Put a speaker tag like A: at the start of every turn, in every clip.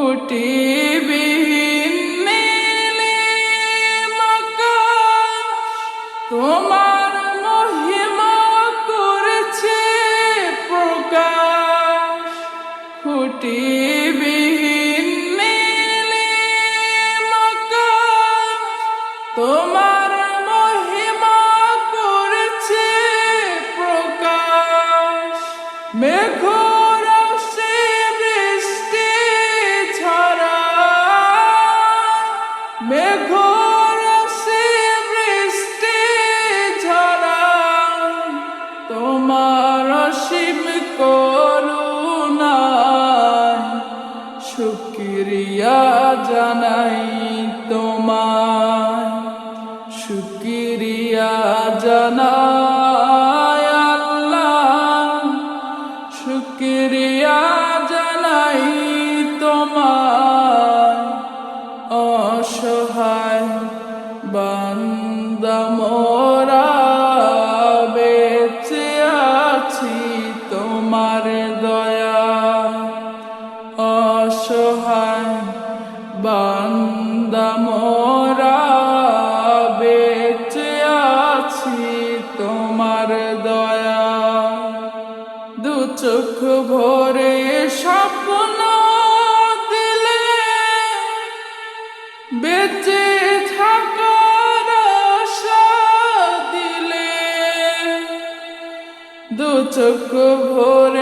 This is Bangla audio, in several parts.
A: খুটি বিহীন নীলিম আকাশ তোমার মহিমা করেছে প্রকাশ। খুটি বিহীন নীলিম তোমার শুক্রিয়া জানাই তোমার শুক্রিয়া জানাই আল্লাহ। শুক্রিয়া জানাই তোমার অসহায় বান্দা চোখ ভরে স্বপ্ন দিলে বেঁচে থাকার দিলে। দু চোখ ভরে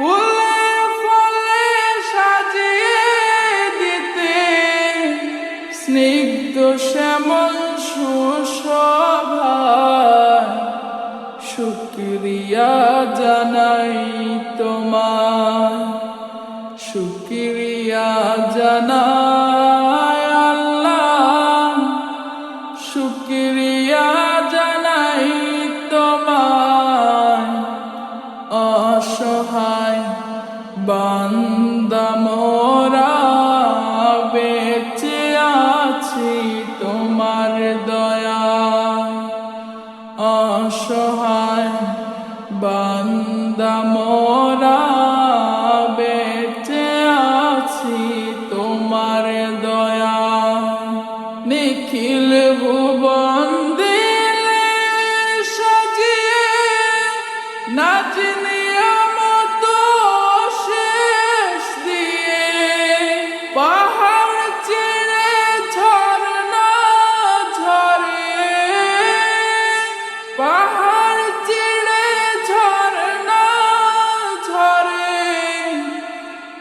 A: ফুলে ফুলে দিতে। স্নিগ্ধ জানাই তোমার শুক্রিয়া জানাই তোমার দয়া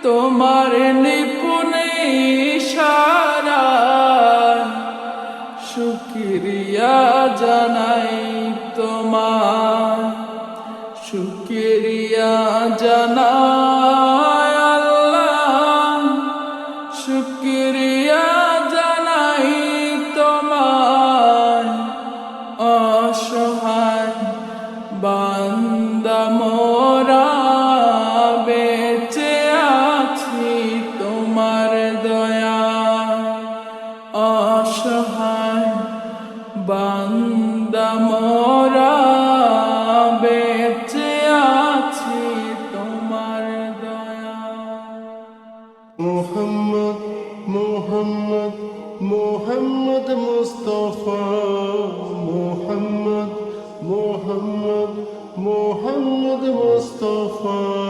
A: তোমার নিপুণ ইশারা শুক্রিয়া জানাই তোমার। শুক্রিয়া জানাই আল্লাহ শুক্রিয়া জানাই তোমার। অসহায় বান্দা
B: মুস্তফা মোহাম্মদ মোহাম্মদ মোহাম্মদ মুস্তফা।